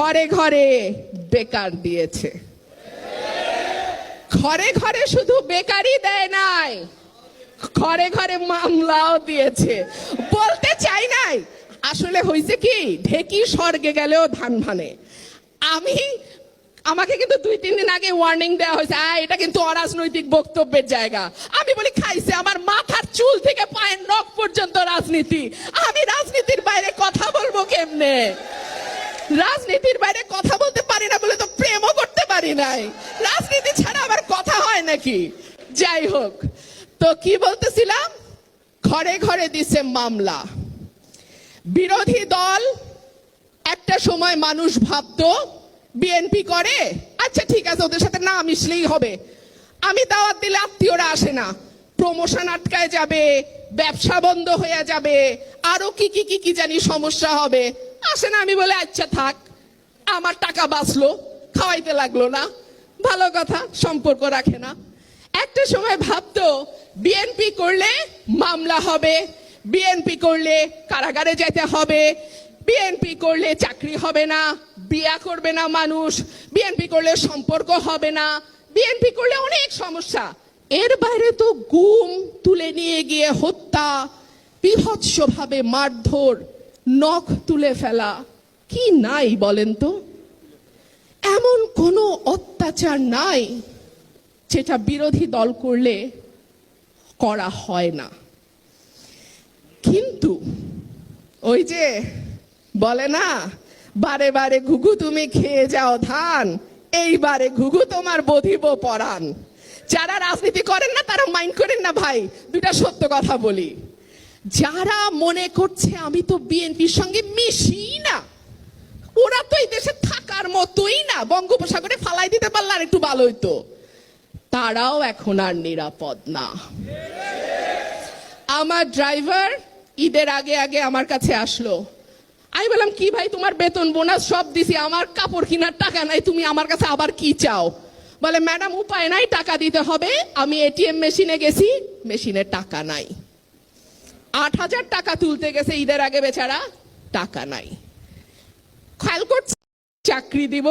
ঘরে ঘরে বেকার দিয়েছে। ঘরে ঘরে শুধু বেকারই দেয় নাই, ঘরে ঘরে মামলাও দিয়েছে। বলতে চাই নাই, আসলে হয়েছে কি, ঢেকি স্বর্গে গেলেও ধান ভানে। আমি, আমাকে কিন্তু দুই, তিন দিন আগে ওয়ার্নিং দেওয়া হয়েছে এটা কিন্তু অরাজনৈতিক বক্তব্যের জায়গা। আমি বলি, খাইছে, আমার মাথার চুল থেকে পায়ের নখ পর্যন্ত রাজনীতি। আমি রাজনীতির বাইরে কথা বলব কেমনে? রাজনীতির বাইরে কথা বলতে পারি না বলে তো প্রেমও করতে পারি নাই। রাজনীতি ছাড়া আবার কথা হয় নাকি? যাই হোক, তো কি বলতেছিলাম? ঘরে ঘরে দিছে মামলা। বিরোধী দল একটা সময় মানুষ ভাবতো, বিএনপি করে আচ্ছা ঠিক আছে, ওদের সাথে না মিশলেই হবে। আমি দাওয়াত দিলে আত্মীয়রা আসে না। প্রমোশন আটকায় যাবে, ব্যবসা বন্ধ হয়ে যাবে, আরও কি কি কি কি জানি সমস্যা হবে। আসে না আমি বলে আচ্ছা থাক। আমার টাকা বাঁচলো, খাওয়াইতে লাগল না। ভালো কথা, সম্পর্ক রাখে না। একটা সময় ভাবতো বিএনপি করলে মামলা হবে বিএনপি করলে কারাগারে যেতে হবে বিএনপি করলে চাকরি হবে না, বিয়া করবে না মানুষ বিএনপি করলে সম্পর্ক হবে না বিএনপি করলে অনেক সমস্যা। এর বাইরে তো গুম তুলে নিয়ে গিয়ে হত্যা, বিভৎসভাবে মারধর। নখ তুলে ফেলা। কি নাই বলেন তো? এমন কোনো অত্যাচার নাই যেটা বিরোধী দল করলে করা হয় না। কিন্তু ওই যে বলে না, বারে বারে ঘুঘু তুমি খেয়ে যাও ধান এইবারে ঘুঘু তোমার বধিব পরাণ। যারা রাজনীতি করেন না, তারা মাইন্ড করেন না ভাই দুটা সত্য কথা বলি। যারা মনে করছে আমি তো বিএনপির সঙ্গে মিশি না, ওরা তো এই দেশে থাকার মতোই না। বঙ্গোপসাগরে ফালাই দিতে পারলে আর একটু ভালো হইতো তারাও এখন আর নিরাপদ না। আমার ড্রাইভার ঈদের আগে আগে আমার কাছে আসলো। আমি বললাম, কি ভাই তোমার বেতন বোনাস সব দিছি, আমার কাপড় কেনার টাকা নাই, তুমি আমার কাছে আবার কি চাও? বলে, ম্যাডাম, উপায় নাই, টাকা দিতে হবে। আমি এটিএম মেশিনে গেছি, মেশিনে টাকা নাই। আট হাজার টাকা তুলতে গেছে ঈদের আগে বেচারা টাকা নাই। খেয়াল করছে চাকরি দিব।